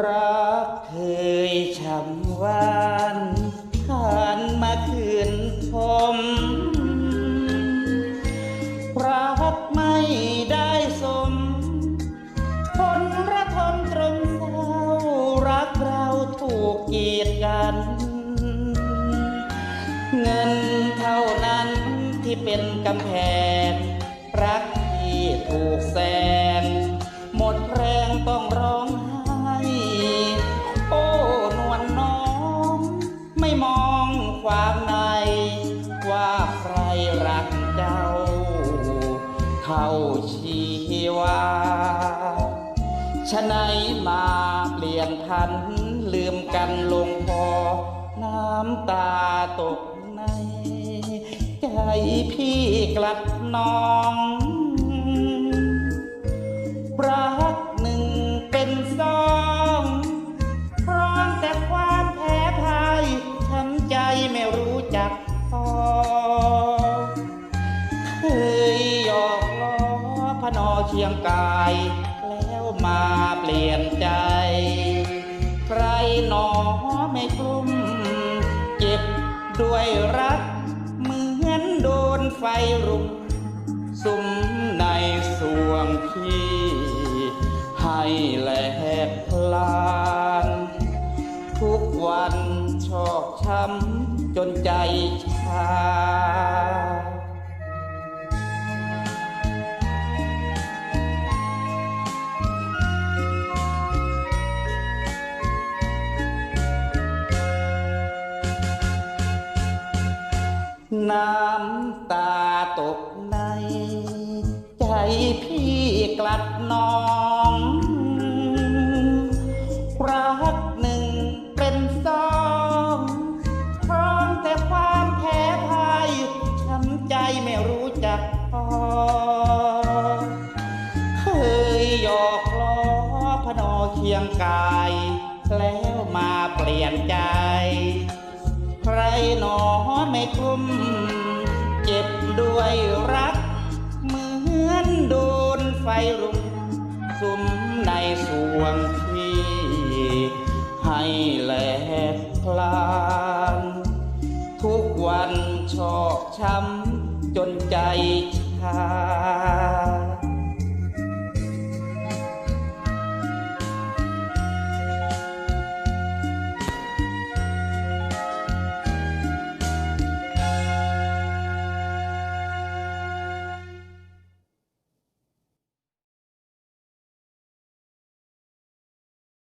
รักเคยช้ำหวานผ่านมาคืนทมรักไม่ได้สมผลระทมตรมเศร้ารักเราถูกกีดกัน เงินเท่านั้นที่เป็นกำแพง รักที่ถูกแสง หมดแรงต้องร้อง มองความใน ว่าใครรักเจ้าเท่าชีวาฉะไหนมาเปลี่ยนพัน ลืมกันลงพอ น้ำตาตกใน ใจพี่กลัดน้อง ไม่รู้จักพอเคยหยอกล้อพนอเคียงกาย แล้วมาเปลี่ยนใจ ใครหนอไม่กลุ้มเจ็บด้วยรัก เหมือนโดนไฟรุมสุมในสวงพี่ ให้แหลกพลาน ทุกวัน อกช้ำจนใจชา น้ำตาตกใน ใจพี่กลัดน้อง หยอกล้อพนอเคียงกาย แล้วมาเปลี่ยนใจ ใครหนอไม่กลุ้มเจ็บด้วยรัก เหมือนโดนไฟรุมสุมในสวงพี่ ให้แหลกพลาน ทุกวันชอกช้ำจนใจชา